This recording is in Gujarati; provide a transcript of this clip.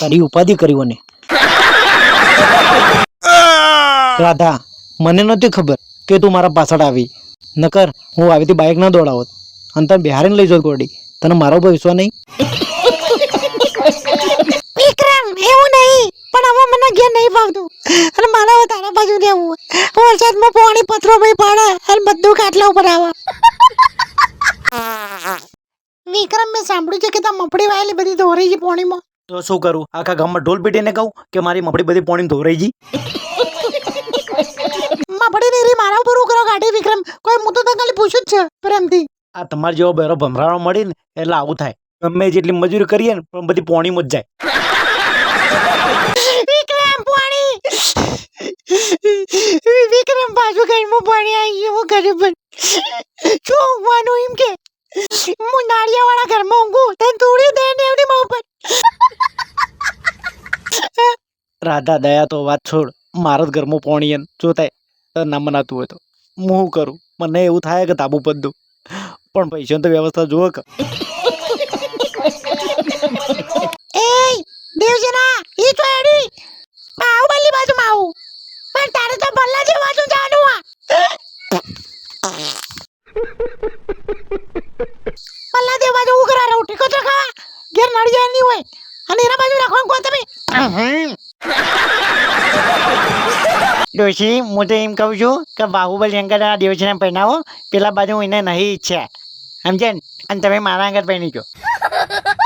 તારી ઉપાધિ કર્યું ને રાધા, મને નથી ખબર કે તું મારા પાછળ આવી. નકર હું આવીથી બાઇક ના દોડાવત. અને તને બિહારીને લઈ જતો ગોડી. તને મારો ઉપર વિશ્વાસ નહીં? વિક્રમ, એવું નહીં. પણ હવે મને ઘેર નહીં ભાવતું અને મારે હવે તારા બાજુ વરસાદમાં પાણી પથરો ભાઈ પાડે અને બધું કાટલા ઉપર આવે. વિક્રમ, મેં સાંભળ્યું છે કે તમે મફળી વાયેલી બધી ધોરી છે પાણીમાં. તો શું કરું? આખા ગામમાં ઢોલ પીટીને કહું કે મારી મફળી બધી પોણી ધોરાઈ ગઈ. મફળી ની રી મારા ઉપર કરો કાઢી વિક્રમ. કોઈ હું તો તને ખાલી પૂછું જ છે પ્રેમથી. આ તમારે જેવો બેરો ભમરાણો મળી ને એટલે આવું થાય. ગમે જેટલી મજૂરી કરીએ ને પણ બધી પોણી જ જાય. વિક્રમ પોણી. વિક્રમ પાછું ઘરમાં પાણી આવી ગયું ઘરે પણ. શું ઊંઘવાનું એમ કે? હું નાળિયાવાળા ઘરમાં ઊંઘું તને થોડી દે ને એમની માં ઉપર રાધા દયા તો વાત છોડ મારો જ ઘરમાં પોણી એમ જો થાય તો ના મનાતું હોય તો. હું શું કરું? મને એવું થાય કે તાબુ પદ દઉં. પણ પૈસાની તો વ્યવસ્થા જુઓ કે. એ દેવજના ઈ તો એડી. બાહુબલી બાજુમાં આવું પણ તારે તો બલ્લા જે બાજુ જવાનું આ. બલ્લા દેવ બાજુ ઉઘરા રહું. ઠીકો છે ખાવા ઘેર નડી જાય નહીં હોય. અને એના બાજુ રાખવાનું કહો તમે. ડોશી હું તો એમ કહું છું કે બાહુબલી શંકર આ દિવસને પહેરાવો પેલા બાજુ એને નહીં ઈચ્છે. સમજે ને? અને તમે મારા આગળ પહેરી ગયો.